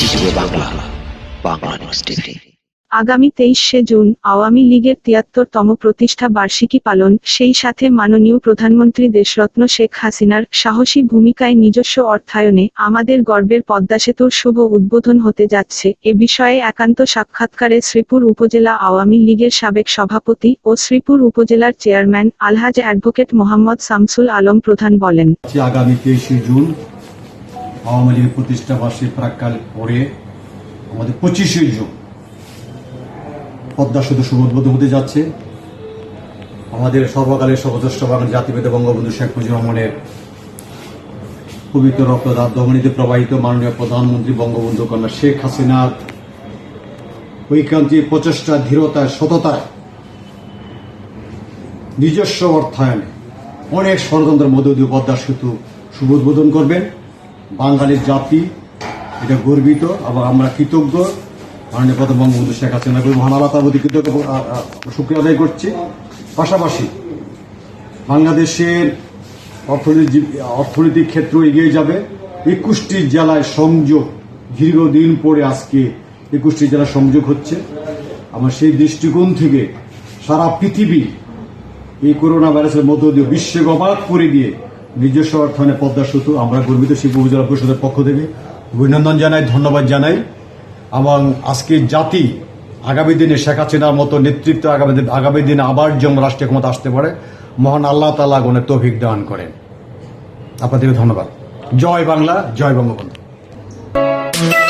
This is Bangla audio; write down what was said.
যে বাংলা বাংলা নিউজ টিভি আগামী তেইশে জুন আওয়ামী লীগের তিয়াত্তরতম প্রতিষ্ঠা বার্ষিকী পালন সেই সাথে মাননীয় প্রধানমন্ত্রী দেশরত্ন শেখ হাসিনার সাহসী ভূমিকায় নিজস্ব অর্থায়নে আমাদের গর্বের পদ্মা সেতুর শুভ উদ্বোধন হতে যাচ্ছে। এ বিষয়ে একান্ত সাক্ষাৎকারে শ্রীপুর উপজেলা আওয়ামী লীগের সাবেক সভাপতি ও শ্রীপুর উপজেলার চেয়ারম্যান আলহাজ অ্যাডভোকেট মোহাম্মদ শামসুল আলম প্রধান বলেন। আগামী তেইশে জুন আওয়ামী লীগের প্রতিষ্ঠা বার্ষিক প্রাককাল পরে আমাদের পঁচিশে জুন পদ্মা সেতু শুভ উদ্বোধন হতে যাচ্ছে। আমাদের সর্বকালের সর্বশ্রেষ্ঠ বাঙালি জাতিভেদে বঙ্গবন্ধু শেখ মুজিবুর রহমানের পবিত্র রক্তদাত দমনীতে প্রবাহিত মাননীয় প্রধানমন্ত্রী বঙ্গবন্ধু কন্যা শেখ হাসিনার ঐকান্তিক প্রচেষ্টা ধীরতায়, সততায়, নিজস্ব অর্থায়নে অনেক ষড়যন্ত্রের মধ্য দিয়ে পদ্মা সেতু শুভ উদ্বোধন করবেন। বাঙালির জাতি, এটা গর্বিত এবং আমরা কৃতজ্ঞ। মাননীয় প্রধান বঙ্গবন্ধু শেখ হাসিনা মহান আল্লাহ তার প্রতি কৃতজ্ঞ শুক্রিয়া আদায় করছি। পাশাপাশি বাংলাদেশের অর্থনীতি, অর্থনৈতিক ক্ষেত্র এগিয়ে যাবে। একুশটি জেলায় সংযোগ দীর্ঘদিন পরে আজকে একুশটি জেলায় সংযোগ হচ্ছে। আমার সেই দৃষ্টিকোণ থেকে সারা পৃথিবী এই করোনা ভাইরাসের মধ্য দিয়ে বিশ্বকে অবাক করে দিয়ে নিজস্ব অর্থায়নে পদ্মা সেতু, আমরা গর্বিত শিল্প উপজেলা পরিষদের পক্ষ থেকে অভিনন্দন জানাই, ধন্যবাদ জানাই। এবং আজকে জাতি আগামী দিনে শেখ হাসিনার মতো নেতৃত্ব আগামী দিন আগামী দিনে আবার যেমন রাষ্ট্রীয় ক্ষমতা আসতে পারে। মহান আল্লাহ তালা গণের তৌফিক দান করেন। আপনাদেরকে ধন্যবাদ। জয় বাংলা, জয় বঙ্গবন্ধু।